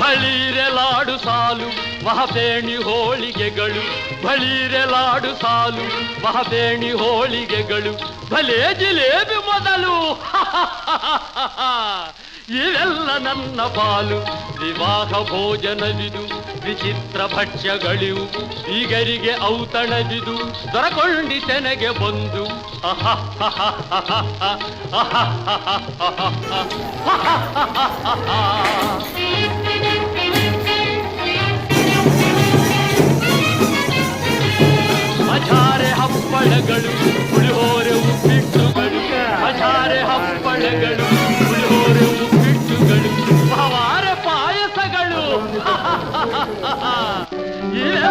ಬಳಿರೆಲಾಡು ಸಾಲು ಮಹದೇಣಿ ಹೋಳಿಗೆಗಳು. ಬಳಿರೆಲಾಡು ಸಾಲು ಮಹದೇಣಿ ಹೋಳಿಗೆಗಳು. ಭಲೇ ಜಿಲೇಬಿ ಮೊದಲು. ಇವೆಲ್ಲ ನನ್ನ ಪಾಲು. ವಿವಾಹ ಭೋಜನವಿದು. ವಿಚಿತ್ರ ಭಕ್ಷ್ಯಗಳಿವು ಈಗರಿಗೆ ಔತಣವಿದು ದೊರಕೊಂಡಿತೆನಗೆ ಬಂದು. ಅಜಾರೆ ಹಪ್ಪಳಗಳು ఇళ్ళ